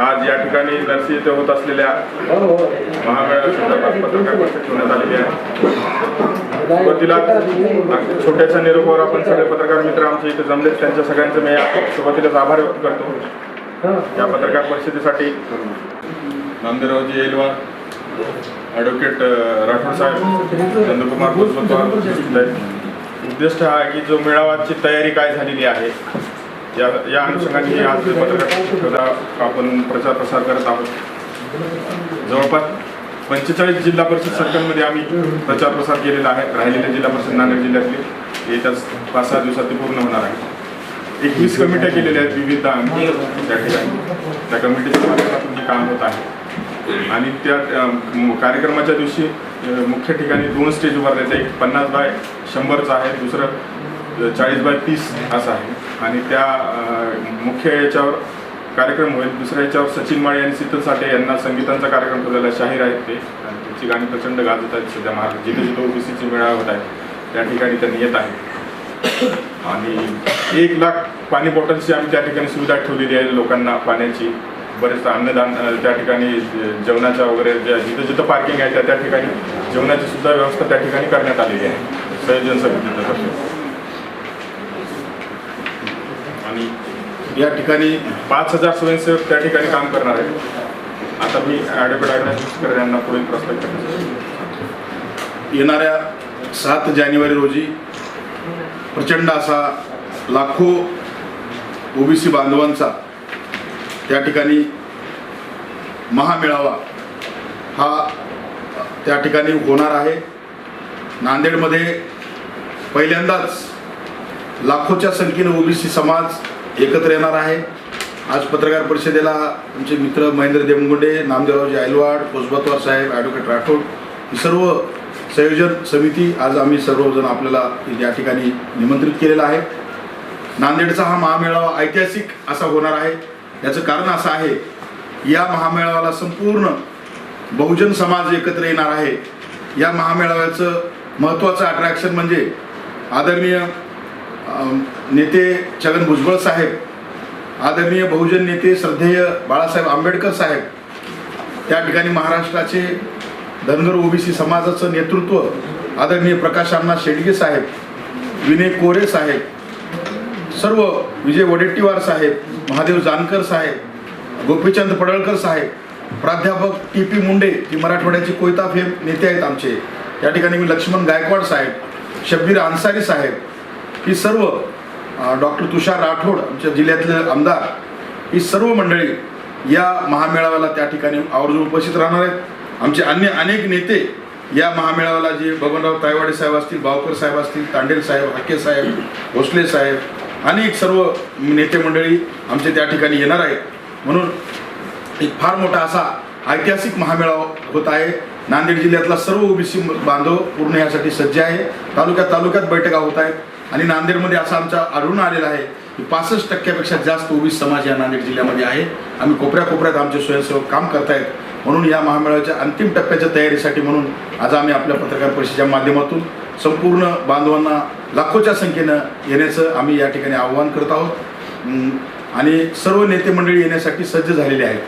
आज या ठिकाणी नरसी येथे होत असलेल्या महामेळाव्या संदर्भात पत्रकार परिषद ठेवण्यात आलेली आहे. सुरुवातीला छोट्याशा निरोपावर आपण सगळे पत्रकार मित्र आमच्या इथे जमलेत. त्यांच्या सगळ्यांचं मी सुरुवातीलाच आभार व्यक्त करतो. या पत्रकार परिषदेसाठी नामदेवरावजी येलवार ॲडव्होकेट राठोड साहेब चंद्रकुमार भुजबळ उद्दिष्ट हा की जो मेळावाची तयारी काय झालेली आहे या या अनुषंगाने आज पत्रकार आपण प्रचार प्रसार करत आहोत. जवळपास पंचेचाळीस जिल्हा परिषद सर्कलमध्ये आम्ही प्रचार प्रसार केलेला आहे. राहिलेल्या जिल्हा परिषद नांदेड जिल्ह्यातले. येत्या पाच सहा दिवसात ते पूर्ण होणार आहे. एकवीस कमिट्या केलेल्या आहेत विविध त्या ठिकाणी. त्या कमिटीच्या माध्यमातून हे काम होत आहे. आणि त्या कार्यक्रमाच्या दिवशी मुख्य ठिकाणी दोन स्टेज उभारले आहेत एक पन्नास बाय शंभरचा आहे. दुसरं चाळीस बाय तीस असं आहे. आणि त्या मुख्य याच्यावर कार्यक्रम होईल. दुसऱ्या याच्यावर सचिन माळे आणि शीतल साठे यांना संगीतांचा कार्यक्रम ठेवलेला शाहीर आहेत ते. आणि त्यांची गाणी प्रचंड गाजत आहेत. सध्या महाराष्ट्र जिथे जिथे ओबीसीचे मेळावे होत आहेत त्या ठिकाणी त्यांनी येत आहे आणि एक लाख पाणी बॉटल्सची आम्ही त्या ठिकाणी सुविधा ठेवलेली आहे लोकांना पाण्याची. बरेच अन्नदान त्या ठिकाणी जेवणाच्या वगैरे ज्या जिथं जिथं पार्किंग आहे त्या त्या ठिकाणी जेवणाची सुद्धा व्यवस्था त्या ठिकाणी करण्यात आलेली आहे. संयोजन समितीच्या आणि या ठिकाणी पाच हजार स्वयंसेवक त्या ठिकाणी काम करणार आहेत. आता मी ॲडव्होकेट अविनाश यांना पुढील प्रस्ताव येणाऱ्या सात जानेवारी रोजी प्रचंड असा लाखो ओबीसी बांधवांचा त्या ठिकाणी महामेळावा हा त्या ठिकाणी होणार आहे. नांदेडमध्ये पहिल्यांदाच लाखोच्या संख्येनं ओबीसी समाज एकत्र येणार आहे. आज पत्रकार परिषदेला आमचे मित्र महेंद्र देवगुंडे नामदेवरावजी आयलवाड कोसबतवार साहेब ॲडव्होकेट राठोड ही सर्व संयोजन समिती आज आम्ही सर्वजण आपल्याला या ठिकाणी निमंत्रित केलेलं आहे. नांदेडचा हा महामेळावा ऐतिहासिक असा होणार आहे. याचं कारण असं आहे या महामेळाव्याला संपूर्ण बहुजन समाज एकत्र येणार आहे. या महामेळाव्याचं महत्त्वाचं अट्रॅक्शन म्हणजे आदरणीय नेते छगन भुजबळ साहेब आदरणीय बहुजन नेते श्रद्धेय बाळासाहेब आंबेडकर साहेब त्या ठिकाणी महाराष्ट्राचे धनगर ओबीसी समाजाचं नेतृत्व आदरणीय प्रकाश अण्णा शेडगे साहेब विनय कोरे साहेब सर्व विजय वडेट्टीवार साहेब महादेव जानकर साहेब गोपीचंद पडळकर साहेब प्राध्यापक टी पी मुंडे जी मराठवाड्याचे कोयता फेम नेते आहेत आमचे. या ठिकाणी मी लक्ष्मण गायकवाड साहेब शब्बीर अन्सारी साहेब ही सर्व डॉक्टर तुषार राठोड आमच्या जिल्ह्यातले आमदार ही सर्व मंडळी या महामेळाव्याला त्या ठिकाणी आवर्जून उपस्थित राहणार आहेत. आमचे अन्य अनेक नेते या महामेळाव्याला जे बबनराव तायवाडे साहेब असतील बावकर साहेब असतील तांडेल साहेब हाके साहेब भोसले साहेब अनेक सर्व नेते मंडळी आमचे त्या ठिकाणी येणार आहेत. म्हणून एक फार मोठा असा ऐतिहासिक महामेळावा होत आहे. नांदेड जिल्ह्यातला सर्व ओबीसी बांधव पूर्ण यासाठी सज्ज आहे. तालुक्यात तालुक्यात बैठका होत आहेत. आणि नांदेडमध्ये असा आमचा आढळून आलेला आहे की पासष्ट टक्क्यापेक्षा जास्त ओबीसी समाज या नांदेड जिल्ह्यामध्ये आहे. आम्ही कोपऱ्या कोपऱ्यात आमचे स्वयंसेवक काम करतायत. म्हणून या महामेळाव्याच्या अंतिम टप्प्याच्या तयारीसाठी म्हणून आज आम्ही आपल्या पत्रकार परिषदेच्या माध्यमातून संपूर्ण बांधवांना लाखोच्या संख्येनं येण्याचं आम्ही या ठिकाणी आव्हान करत आहोत. आणि सर्व नेते मंडळी येण्यासाठी सज्ज झालेले आहेत.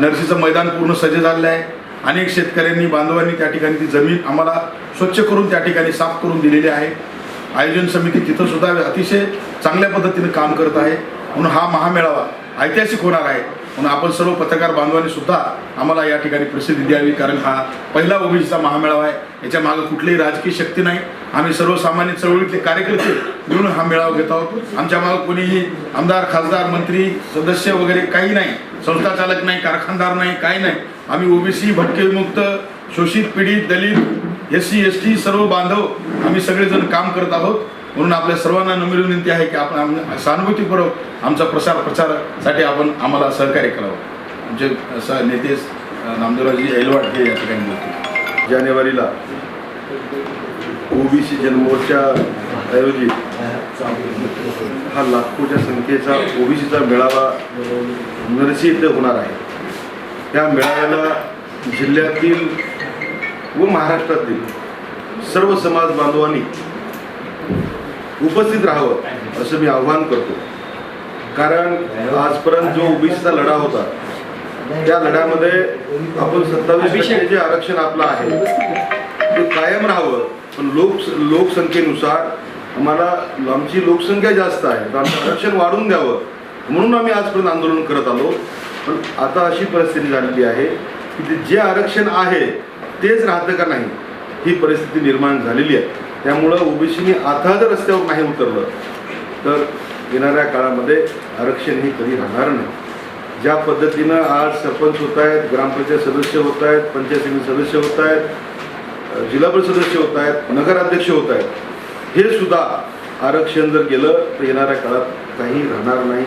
नर्सीचं मैदान पूर्ण सज्ज झालेलं आहे. अनेक शेतकऱ्यांनी बांधवांनी त्या ठिकाणी ती जमीन आम्हाला स्वच्छ करून त्या ठिकाणी साफ करून दिलेली आहे. आयोजन समिती तिथं सुद्धा अतिशय चांगल्या पद्धतीने काम करत आहे. म्हणून हा महामेळावा ऐतिहासिक होणार आहे. म्हणून आपण सर्व पत्रकार बांधवांनी सुद्धा आम्हाला या ठिकाणी प्रसिद्धी द्यावी कारण हा पहिला ओबीसीचा महामेळावा आहे. याच्या मागे कुठलीही राजकीय शक्ती नाही. आम्ही सर्वसामान्य चळवळीतले कार्यकर्ते मिळून हा मेळावा घेत आहोत. आमच्या मागे कोणीही आमदार खासदार मंत्री सदस्य वगैरे काही नाही. संस्था चालक नाही कारखानदार नाही काही नाही. आम्ही ओबीसी भटके विमुक्त शोषित पीडित Dalit S C S T सर्व बांधव आम्ही सगळेजण काम करत आहोत. म्हणून आपल्या सर्वांना नम्र विनंती आहे की आपण सहानुभूतीपूर्वक आमचा प्रसार प्रचारासाठी आपण आम्हाला सहकार्य करावं. आमचे स- नेते नामदेवराजी एलवाड हे या ठिकाणी बोलतो जानेवारीला ओबीसी जन्मोर्चा ऐवजी हा लाखोच्या संख्येचा ओबीसीचा मेळावा नरसी इथे होणार आहे. त्या मेळाव्याला जिल्ह्यातील व महाराष्ट्रातील सर्व समाज बांधवांनी उपस्थित राहावं असं मी आव्हान करतो. कारण आजपर्यंत जो ओबीसीचा लढा होता त्या लढ्यामध्ये आपण सत्तावीस जे आरक्षण आपलं आहे ते कायम राहावं. पण लोक लोकसंख्येनुसार आम्हाला आमची लोकसंख्या जास्त आहे तर आमचं आरक्षण वाढवून द्यावं. म्हणून आम्ही आजपर्यंत आंदोलन करत आलो. पण आता अशी परिस्थिती झालेली आहे की जे आरक्षण आहे तेच राहतं का नाही? ही परिस्थिती निर्माण झालेली आहे. त्यामुळं ओबीसीने आता जर रस्त्यावर नाही उतरलं. तर येणाऱ्या काळामध्ये आरक्षण हे कधी राहणार नाही. ज्या पद्धतीनं आज सरपंच होत आहेत ग्रामपंचायत सदस्य होत आहेत पंचायत समिती सदस्य होत आहेत जिल्हाभर जिल्हा परिषद सदस्य होत आहेत नगराध्यक्ष होत आहेत हे सुद्धा आरक्षण जर गेलं तर येणाऱ्या काळात काही राहणार नाही.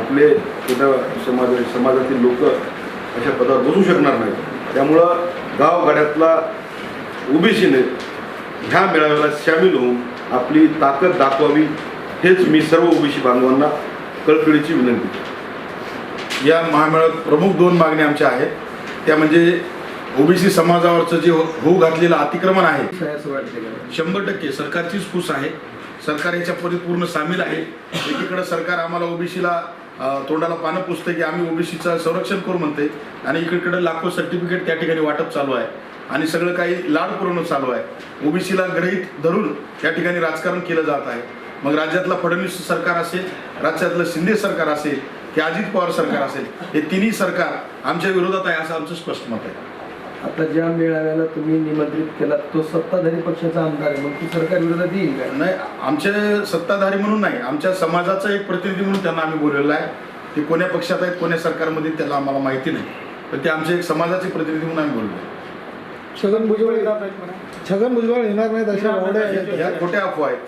आपले समाज समाजातील लोक अशा पदावर बसू शकणार नाहीत. त्यामुळं गावगाड्यातला ओबीसीने ह्या मेळाव्याला सामील होऊन आपली ताकद दाखवावी हेच मी सर्व ओबीसी बांधवांना कळकळीची विनंती या महामेळात प्रमुख दोन मागण्या आमच्या आहेत. त्या म्हणजे ओबीसी समाजावरचं जे होऊ घातलेलं अतिक्रमण आहे शंभर टक्के सरकारचीच फूस आहे. सरकार याच्या परिपूर्ण सामील आहे. एकीकडे सरकार आम्हाला ओबीसीला तोंडाला पानं पुसते की आम्ही ओबीसीचं संरक्षण करू म्हणते. आणि इकडकडे लाखो सर्टिफिकेट त्या ठिकाणी वाटप चालू आहे. आणि सगळं काही लाड पुरवणं चालू आहे. ओबीसीला ग्रहित धरून त्या ठिकाणी राजकारण केलं जात आहे. मग राज्यातलं फडणवीस सरकार असेल राज्यातलं शिंदे सरकार असेल की अजित पवार सरकार असेल हे तिन्ही सरकार आमच्या विरोधात आहे असं आमचं स्पष्ट मत आहे. आता ज्या मेळाव्याला तुम्ही निमंत्रित केला तो सत्ताधारी पक्षाचा आमदार आहे. मग ती सरकार विरोधात येईल का? नाही आमचे सत्ताधारी म्हणून नाही आमच्या समाजाचा एक प्रतिनिधी म्हणून त्यांना आम्ही बोललेलं आहे. ते कोण्या पक्षात आहेत कोण्या सरकारमध्ये त्याला आम्हाला माहिती नाही. पण ते आमचे एक समाजाचे प्रतिनिधी म्हणून आम्ही बोललो छगन भुजबळ छगन भुजबळ येणार नाहीत अशा आहेत. ह्या खोट्या अफवा आहेत.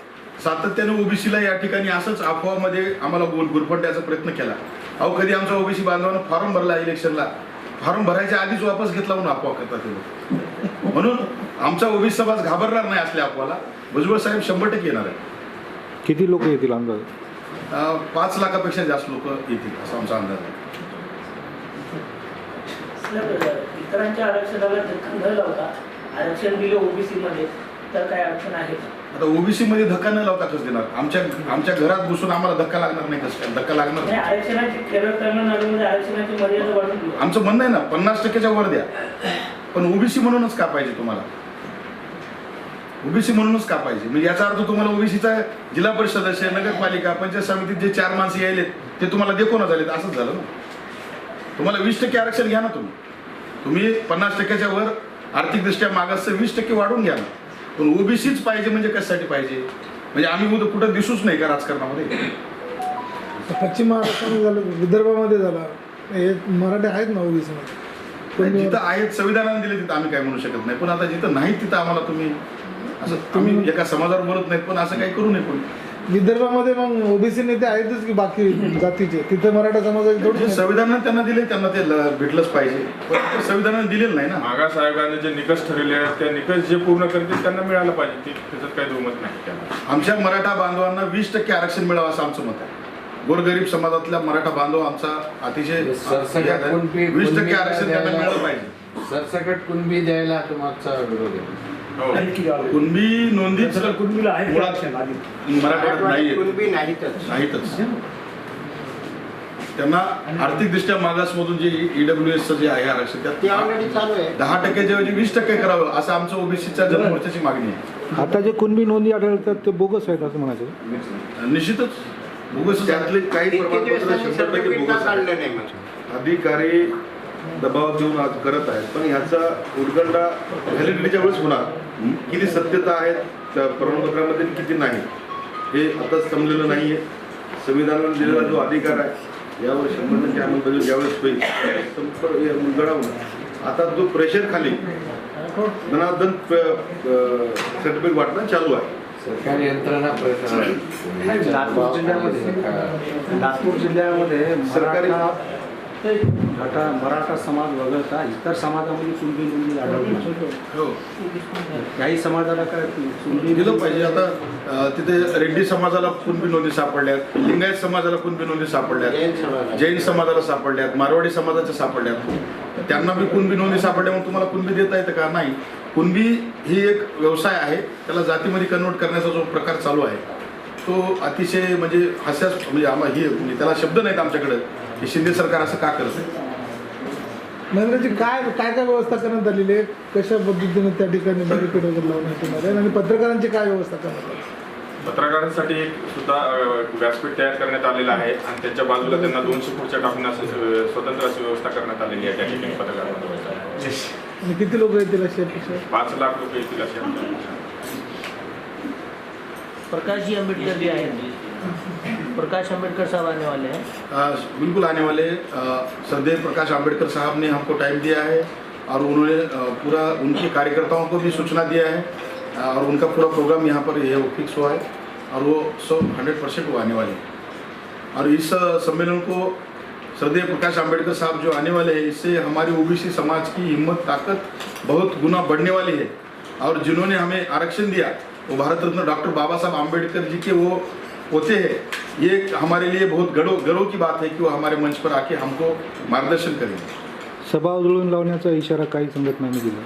सातत्याने ओबीसीला या ठिकाणी असंच अफवामध्ये आम्हाला गुल गुरफटण्याचा प्रयत्न केला. अहो कधी आमचा ओबीसी बांधवानं फॉर्म भरला इलेक्शनला? फॉर्म भरायच्या आधीच वापस घेतला म्हणून अफवा करतात ते लोक. म्हणून आमचा ओबीसी समाज घाबरणार नाही असल्या अफवाला भुजबळ साहेब शंभर टक्के येणार आहे किती लोक येतील अंदाज पाच लाखापेक्षा जास्त लोक येतील असा आमचा अंदाज आहे इतरांच्या आरक्षणाला धक्का न लावता आरक्षण दिलं ओबीसी मध्ये तर काय अडचण आहे का? आता ओबीसी मध्ये धक्का न लावता कसं देणार? आमच्या आमच्या घरात घुसून आम्हाला धक्का लागणार नाही कसं? काय धक्का लागणार नाही नाही. आरक्षणाची केरळ तामिळनाडूमध्ये आरक्षणाची मर्यादा वाढून दिली आमचं म्हणणं आहे ना पन्नास टक्क्याच्या वर द्या. पण ओबीसी म्हणूनच का पाहिजे तुम्हाला? ओबीसी म्हणूनच का पाहिजे? म्हणजे याचा अर्थ तुम्हाला ओबीसीचा जिल्हा परिषद सदस्य नगरपालिका पंचायत समितीत जे चार माणसं यायलेत ते तुम्हाला देखोना झालेत असंच झालं ना? तुम्हाला वीस टक्के आरक्षण घ्या ना तुम्ही. तुम्ही पन्नास टक्क्याच्या वर आर्थिकदृष्ट्या मागासचं वीस टक्के वाढवून घ्या ना. पण ओबीसीच पाहिजे म्हणजे कशासाठी पाहिजे? म्हणजे आम्ही उद्या कुठं दिसूच नाही का राजकारणामध्ये? पश्चिम महाराष्ट्रामध्ये झालं विदर्भामध्ये झालं हे मराठी आहेत ना ओबीसी मध्ये. नाही, पण जिथं आहेत संविधानाने दिले तिथं आम्ही काय म्हणू शकत नाही. पण आता जिथं नाही तिथं आम्हाला तुम्ही असं तुम्ही एका समाजावर बोलत नाहीत पण असं काही करू नये कोणी. विदर्भामध्ये मग ओबीसी नेते आहेतच की बाकी जातीचे? तिथे मराठा समाजाचे जे थोडे संविधानाने त्यांना दिले त्यांना ते ल- भेटलंच पाहिजे. पण ते संविधानाने दिलेलं नाही ना. मागास आयोगाने जे निकष ठरवले आहेत त्या निकष जे पूर्ण करतील त्यांना मिळालं पाहिजे. ते त्याच्यात काही दुमत नाही आमच्या मराठा बांधवांना वीस टक्के आरक्षण मिळावं असं आमचं मत आहे. गोरगरीब समाजातल्या मराठा बांधव आमचा अतिशय सरसकट कुणबी वीस टक्के आरक्षण त्यांना मिळालं पाहिजे. सरसकट कुणबी द्यायला तुम्हाला विरोध आहे? हो. कुणबी नोंदीच कुणबीला आहे मुळात मराठवाड्यात नाहीये कुणबी नाहीतच. नाहीतच. त्यांना आर्थिकदृष्ट्या मागासमधून जे ईडब्ल्यू एसचं जे आहे आरक्षण ते त्यात ऑलरेडी चालू आहे. दहा टक्क्याच्या ऐवजी वीस टक्के करावं. असं आमचं ओबीसीच्या जनमोर्चाची मागणी आहे. आता जे कुणबी नोंदी आढळतात ते बोगस आहेत असं म्हणायचं निश्चितच. बोगस त्यातले काही इतके दिवस प्रमाणपत्र त्यांनी शंभर टक्के certificate का बोगस आहेत. काढलं नाही म्हणजे अधिकारी दबाव देऊन आज करत आहेत. पण ह्याचा उदगंडा व्हॅलिडिटीच्या वेळेस होणार किती सत्यता आहेत त्या प्रमाणपत्रामध्ये किती नाही हे आता समजलेलं नाहीये. संविधानाने दिलेला जो अधिकार आहे यावर शंभर टक्के अंमलबजावणी ज्यावेळेस होईल. उलगडा होणार. आता जो प्रेशर खाली धनादन सर्टिफिकेट वाटणं चालू आहे. सरकारी यंत्रणा प्रयत्न लातूर जिल्ह्यामध्ये. लातूर जिल्ह्यामध्ये सरकारी- मराठा मराठा समाज वगळता इतर समाजामध्ये कुणबी नोंदी आढळतात हो. काही समाजाला काय कुणबी दिलं पाहिजे. आता तिथे रेड्डी समाजाला कुणबी नोंदी सापडल्यात लिंगायत समाजाला कुणबी नोंदी सापडल्यात जैन समाजाला. जैन समाजाला सापडल्यात मारवाडी समाजाच्या सापडल्यात. त्यांना बी कुणबी नोंदी सापडल्या मग तुम्हाला कुणबी देता येतं का? नाही. कुणबी ही एक व्यवसाय आहे त्याला जातीमध्ये कन्वर्ट करण्याचा जो प्रकार चालू आहे तो अतिशय म्हणजे हास्यास म्हणजे आम्हाला ही त्याला शब्द नाहीत आमच्याकडे की शिंदे सरकार असं का करत आहे महिलांची काय काय काय व्यवस्था करण्यात आलेली आहे कशा पद्धतीने त्या ठिकाणी बॅरिकेड वगैरे लावण्यात येणार आहे आणि पत्रकारांची काय व्यवस्था करण्यात आली पत्रकारांसाठी एक सुद्धा व्यासपीठ तयार करण्यात आलेलं आहे आणि त्याच्या बाजूला त्यांना दोनशे खुर्च्या टाकण्यास स्वतंत्र अशी व्यवस्था करण्यात आलेली आहे त्या ठिकाणी पत्रकारांना किती लोक येतील अशी अपेक्षा आहे? पाच लाख रुपये येतील अशी आमची अपेक्षा आहे. प्रकाश जी आंबेडकर भी आए प्रकाश आंबेडकर साहब आने वाले हैं। बिल्कुल आने वाले आ, सदैव प्रकाश आंबेडकर साहब ने हमको टाइम दिया है और उन्होंने पूरा उनके कार्यकर्ताओं को भी सूचना दिया है। और उनका पूरा प्रोग्राम यहाँ पर ये वो फिक्स हुआ है और वो सब हंड्रेड परसेंट वो आने वाले हैं। और इस सम्मेलन को सदैव प्रकाश आंबेडकर साहब जो आने वाले हैं इससे हमारी ओबीसी समाज की हिम्मत ताकत बहुत गुना बढ़ने वाली है। और जिन्होंने हमें आरक्षण दिया वो भारत रत्न डॉक्टर बाबा साहब आम्बेडकर जी के वो होते हैं। ये हमारे लिए बहुत गर्व गर्व की बात है कि वो हमारे मंच पर आके हमको मार्गदर्शन करेंगे। सभा उधळून लावण्याचा इशारा काही संघटनांनी दिला.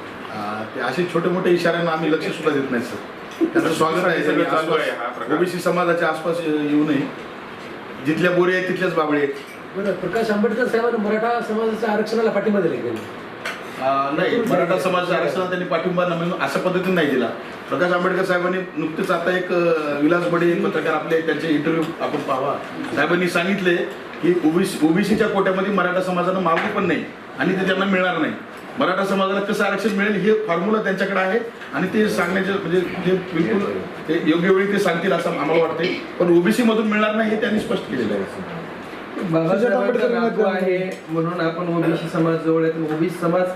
ते असे छोटे मोठे इशाऱ्यांना आम्ही लक्ष सुद्धा देत नाही सर. त्यांचं स्वागत आहे सगळं चालू आहे हा प्रकार. ओबीसी समाजाच्या आसपास येऊ नये. जिथल्या बोरी आहेत तिथल्याच बाबळे आहेत. बरं प्रकाश आंबेडकर साहेबांनी मराठा समाजाच्या आरक्षणाला पाठिंबा दिला नाही? मराठा समाज आरक्षणाला त्यांनी पाठिंबा न म्हणून अशा पद्धतीने नाही दिला. प्रकाश आंबेडकर साहेबांनी नुकतेच आता एक विलास बडे पत्रकार आपले त्यांचे इंटरव्ह्यू आपण पाहावा साहेबांनी सांगितले की ओबीसी ओबीसीच्या कोट्यामध्ये मराठा समाजानं मागू पण नाही आणि ते त्यांना मिळणार नाही. मराठा समाजाला कसं आरक्षण मिळेल हे फॉर्म्युला त्यांच्याकडे आहे आणि ते सांगण्याचे म्हणजे ते बिलकुल ते योग्य वेळी ते सांगतील असं आम्हाला वाटते पण ओबीसी मधून मिळणार नाही हे त्यांनी स्पष्ट केलेलं आहे. बाबासाहेबांचा नातू आहे म्हणून आपण ओबीसी समाज जवळ आहे. ओबीसी समाज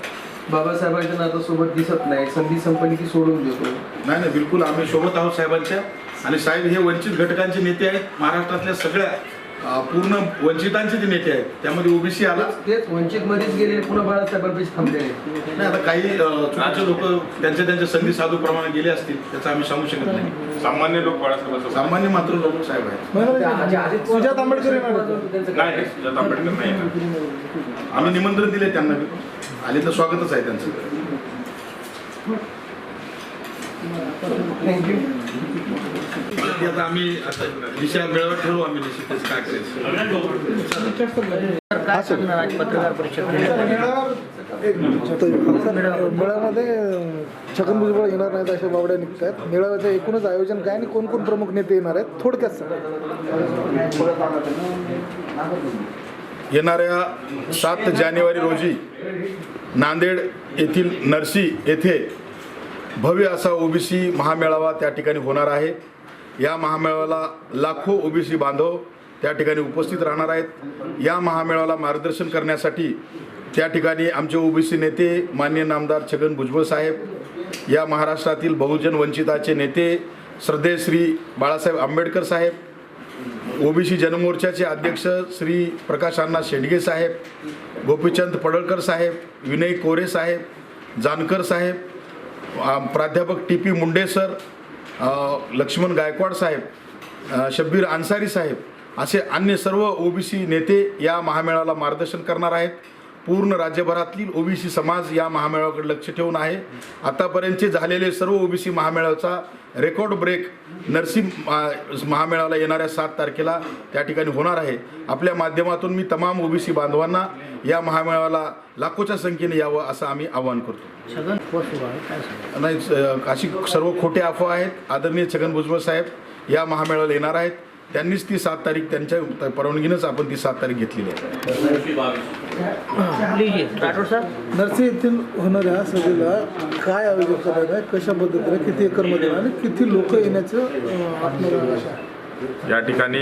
बाबासाहेबांच्या नातासोबत दिसत नाही. संधी संपली की सोडून देतो. नाही नाही बिलकुल आम्ही सोबत आहोत साहेबांच्या. आणि साहेब हे वंचित घटकांचे नेते आहेत महाराष्ट्रातल्या सगळ्या. अं, पूर्ण वंचितांचे जे नेते आहेत त्यामध्ये ओबीसी आला? तेच वंचित मध्येच गेलेले पुन्हा बाळासाहेबांपेक्षा थांबलेले नाही आता काही अं, चुकीचे लोक त्यांच्या त्यांच्या संधी साधू प्रमाणे गेले असतील त्याचं आम्ही सांगू शकत नाही. सामान्य लोक बाळासाहेबांसोबत सामान्य मात्र लोक साहेब आहेत. महिलांची- सुजात आंबेडकर येणार. नाही नाही, सुजाता आंबेडकर नाही येणार. आम्ही निमंत्रण दिले त्यांना. बी. आले तर स्वागतच आहे त्यांचं. ते आता आम्ही आता दिशा मेळावा ठरवू आम्ही निश्चित त्याचं काय करायचं. काय सांगणार आज पत्रकार परिषद मेळाव्यात- मेळाव्यामध्ये छगन भुजबळ येणार नाहीत अशा बावड्या निघत आहेत. मेळाव्याचं एकूणच आयोजन काय आणि कोण कोण प्रमुख नेते येणार आहेत थोडक्यात सांगा. येणाऱ्या सात जानेवारी रोजी नांदेड येथील नरसी येथे भव्य असा ओबीसी महामेळावा त्या ठिकाणी होणार आहे. या महामेळाव्याला लाखो ओबीसी बांधव त्या ठिकाणी उपस्थित राहणार आहेत. या महामेळाव्याला मार्गदर्शन करण्यासाठी त्या ठिकाणी आमचे ओबीसी नेते मान्य नामदार छगन भुजबळ साहेब या महाराष्ट्रातील बहुजन वंचिताचे नेते श्रद्धे श्री बाळासाहेब आंबेडकर साहेब ओबीसी जनमोर्चाचे अध्यक्ष श्री प्रकाश अण्णा शेडगे साहेब गोपीचंद पडळकर साहेब विनय कोरे साहेब जानकर साहेब प्राध्यापक T P Munde sir Laxman Gaikwad साहेब शब्बीर अन्सारी साहेब असे अन्य सर्व ओबीसी नेते या महामेळाला मार्गदर्शन करणार आहेत. पूर्ण राज्यभरातील ओबीसी समाज या महामेळाव्याकडे लक्ष ठेवून आहे. आतापर्यंतचे झालेले सर्व ओबीसी महामेळाव्याचा रेकॉर्ड ब्रेक नरसी महामेळाव्याला येणाऱ्या सात तारखेला त्या ठिकाणी होणार आहे. आपल्या माध्यमातून मी तमाम ओबीसी बांधवांना या महामेळाव्याला लाखोच्या संख्येने यावं असं आम्ही आवाहन करतो. नाही अशी सर्व खोटे अफवा आहेत. आदरणीय छगन भुजबळ साहेब या महामेळाव्याला येणार आहेत. त्यांनीच ती सात तारीख त्यांच्या परवानगीनंच आपण ती सात तारीख घेतलेली आहे. लीजिए राठोड साहब नरसी येथील होणाऱ्या सभेला काय आयोजन आहे? कशा पद्धतीने किती एकरमध्ये आणि किती लोक येण्याचं या ठिकाणी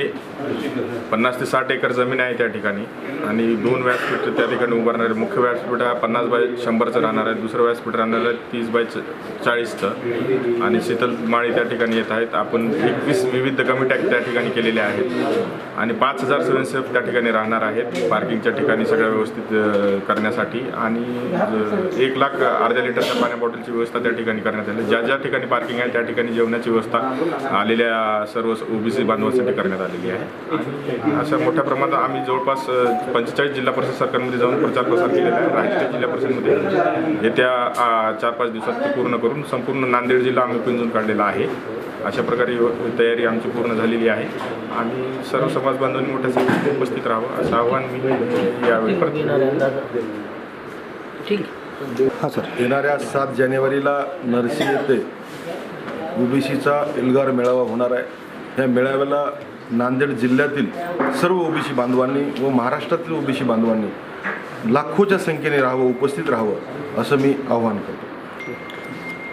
पन्नास ते साठ एकर जमीन आहे त्या ठिकाणी. आणि दोन व्यासपीठ त्या ठिकाणी उभारणार आहे. मुख्य व्यासपीठ हा पन्नास बाय शंभरचं राहणार आहे. दुसरं व्यासपीठ राहणार आहे तीस बाय चाळीसचं. आणि शीतल माळी त्या ठिकाणी येत आहेत. आपण एकवीस विविध कमिट्या त्या ठिकाणी केलेल्या आहेत. आणि पाच हजार स्वयंसेवक त्या ठिकाणी राहणार आहेत. पार्किंगच्या ठिकाणी सगळं व्यवस्थित करण्यासाठी. आणि एक लाख अर्ध्या लिटरच्या पाण्या बॉटलची व्यवस्था त्या ठिकाणी करण्यात आली. ज्या ज्या ठिकाणी पार्किंग आहे त्या ठिकाणी जेवणाची व्यवस्था आलेल्या सर्व ओबीसी बांधवांसाठी करण्यात आलेली आहे. अशा मोठ्या प्रमाणात आम्ही जवळपास पंचेचाळीस जिल्हा परिषद सरकारमध्ये जाऊन प्रचार प्रसार केलेला आहे. राजकीय जिल्हा परिषदमध्ये. येत्या चार पाच दिवसात ते पूर्ण करून संपूर्ण नांदेड जिल्हा आम्ही पिंजून काढलेला आहे. अशा प्रकारे तयारी आमची पूर्ण झालेली आहे. आणि सर्व समाज बांधवांनी मोठ्या संख्येने उपस्थित राहावं असं आवाहन मी यावेळी करतो. हां सर. येणाऱ्या सात जानेवारीला नरसी येथे ओबीसीचा एल्गार मेळावा होणार आहे. या मेळाव्याला नांदेड जिल्ह्यातील सर्व ओबीसी बांधवांनी व महाराष्ट्रातील ओबीसी बांधवांनी लाखोच्या संख्येने राहावं उपस्थित राहावं असं मी आवाहन करतो.